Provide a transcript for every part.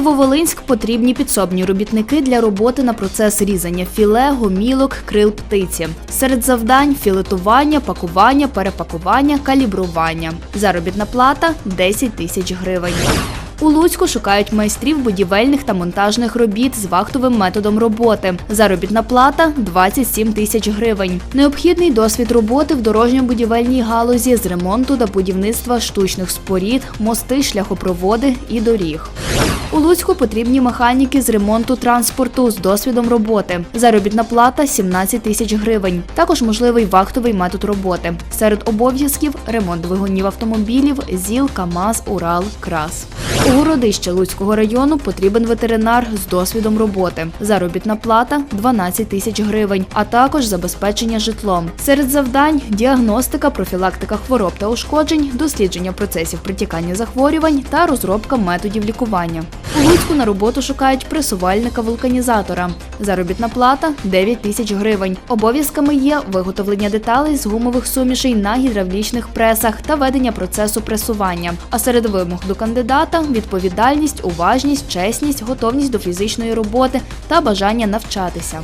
Нововолинськ потрібні підсобні робітники для роботи на процес різання філе, гомілок, крил птиці. Серед завдань філетування, пакування, перепакування, калібрування. Заробітна плата 10 тисяч гривень. У Луцьку шукають майстрів будівельних та монтажних робіт з вахтовим методом роботи. Заробітна плата 27 тисяч гривень. Необхідний досвід роботи в дорожньо-будівельній галузі з ремонту та будівництва штучних спорід, мости, шляхопроводи і доріг. У Луцьку потрібні механіки з ремонту транспорту з досвідом роботи. Заробітна плата 17 тисяч гривень. Також можливий вахтовий метод роботи. Серед обов'язків ремонт двигунів автомобілів, ЗІЛ, КАМАЗ, Урал, КРАС. У городище Луцького району потрібен ветеринар з досвідом роботи. Заробітна плата 12 тисяч гривень, а також забезпечення житлом. Серед завдань діагностика, профілактика хвороб та ушкоджень, дослідження процесів протікання захворювань та розробка методів лікування. У Луцьку на роботу шукають пресувальника-вулканізатора. Заробітна плата 9 тисяч гривень. Обов'язками є виготовлення деталей з гумових сумішей на гідравлічних пресах та ведення процесу пресування. А серед вимог до кандидата відповідальність, уважність, чесність, готовність до фізичної роботи та бажання навчатися.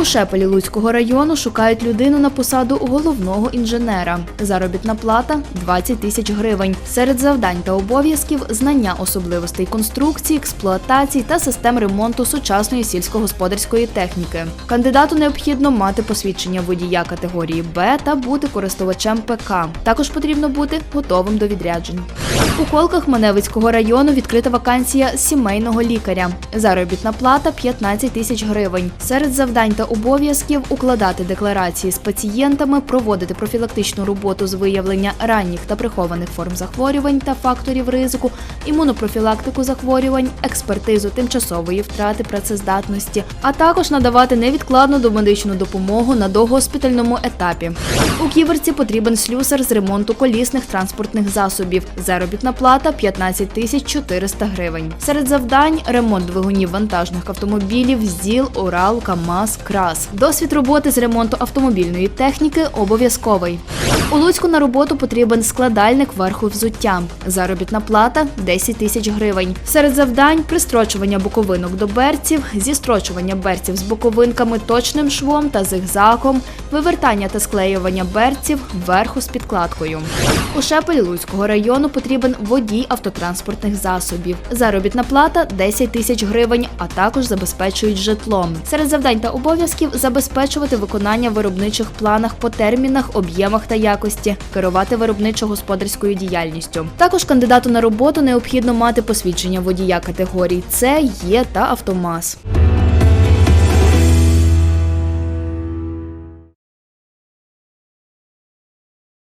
У Шепелі Луцького району шукають людину на посаду головного інженера. Заробітна плата 20 тисяч гривень. Серед завдань та обов'язків знання особливостей конструкції, експлуатації та систем ремонту сучасної сільськогосподарської техніки. Кандидату необхідно мати посвідчення водія категорії Б та бути користувачем ПК. Також потрібно бути готовим до відряджень. У колках Маневицького району відкрита вакансія сімейного лікаря. Заробітна плата 15 тисяч гривень. Серед завдань та обов'язків укладати декларації з пацієнтами, проводити профілактичну роботу з виявлення ранніх та прихованих форм захворювань та факторів ризику, імунопрофілактику захворювань, експертизу тимчасової втрати працездатності, а також надавати невідкладну домедичну допомогу на догоспітальному етапі. У ківерці потрібен слюсар з ремонту колісних транспортних засобів. Заробітна плата 15 тисяч 400 гривень. Серед завдань ремонт двигунів вантажних автомобілів, ЗІЛ, Урал, КАМАЗ, КРАС. Досвід роботи з ремонту автомобільної техніки обов'язковий. У Луцьку на роботу потрібен складальник верху взуття. Заробітна плата 10 тисяч гривень. Серед завдань пристрочування боковинок до берців, зістрочування берців з боковинками точним швом та зигзаком, вивертання та склеювання берців верху з підкладкою. У Шепелі Луцького району потрібен водій автотранспортних засобів. Заробітна плата 10 тисяч гривень, а також забезпечують житлом. Серед завдань та обов'язків забезпечувати виконання виробничих планах по термінах, об'ємах та якості, керувати виробничо-господарською діяльністю. Також кандидату на роботу необхідно мати посвідчення водія категорій С, Є та Автомаз.